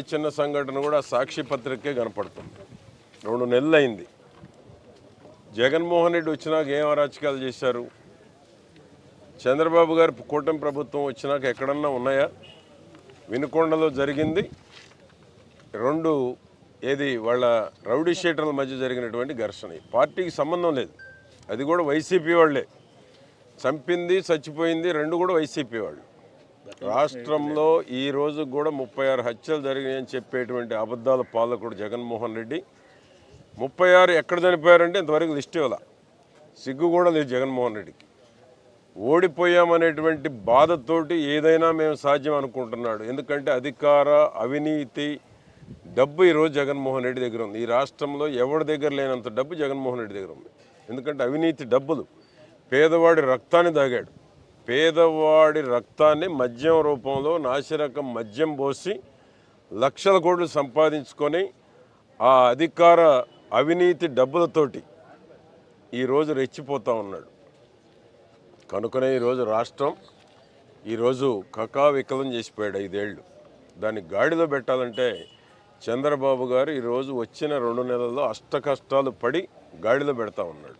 ఈ చిన్న సంఘటన కూడా సాక్షి పత్రికే కనపడుతుంది. రెండు నెలలు అయింది జగన్మోహన్ రెడ్డి వచ్చినాక ఏం అరాచకాలు చేశారు? చంద్రబాబు గారి కూటమి ప్రభుత్వం వచ్చినాక ఎక్కడన్నా ఉన్నాయా? వినుకొండలో జరిగింది. రెండు ఏది వాళ్ళ రౌడీ షీటర్ల మధ్య జరిగినటువంటి ఘర్షణ. పార్టీకి సంబంధం లేదు. అది కూడా వైసీపీ వాళ్ళే. చంపింది చచ్చిపోయింది రెండు కూడా వైసీపీ వాళ్ళు. రాష్ట్రంలో ఈ రోజు కూడా ముప్పై ఆరు హత్యలు జరిగినాయని చెప్పేటువంటి అబద్ధాల పాలకుడు జగన్మోహన్ రెడ్డి. ముప్పై ఆరు ఎక్కడ చనిపోయారంటే ఇంతవరకు లిస్ట్ ఇవ్వాల. సిగ్గు కూడా లేదు జగన్మోహన్ రెడ్డికి. ఓడిపోయామనేటువంటి బాధతోటి ఏదైనా మేము సాధ్యం అనుకుంటున్నాడు. ఎందుకంటే అధికార అవినీతి డబ్బు ఈరోజు జగన్మోహన్ రెడ్డి దగ్గర ఉంది. ఈ రాష్ట్రంలో ఎవరి దగ్గర లేనంత డబ్బు జగన్మోహన్ రెడ్డి దగ్గర ఉంది. ఎందుకంటే అవినీతి డబ్బులు. పేదవాడి రక్తాన్ని దాగాడు పేదవాడి రక్తాన్ని మద్యం రూపంలో నాసిరకం మద్యం పోసి లక్షల కోట్లు సంపాదించుకొని ఆ అధికార అవినీతి డబ్బులతోటి ఈరోజు రెచ్చిపోతూ ఉన్నాడు. కనుకనే ఈరోజు రాష్ట్రం ఈరోజు కకావికలం చేసిపోయాడు ఐదేళ్ళు. దాన్ని గాడిలో పెట్టాలంటే చంద్రబాబు గారు ఈరోజు వచ్చిన రెండు నెలల్లో అష్ట కష్టాలు పడి గాడిలో పెడతా ఉన్నాడు.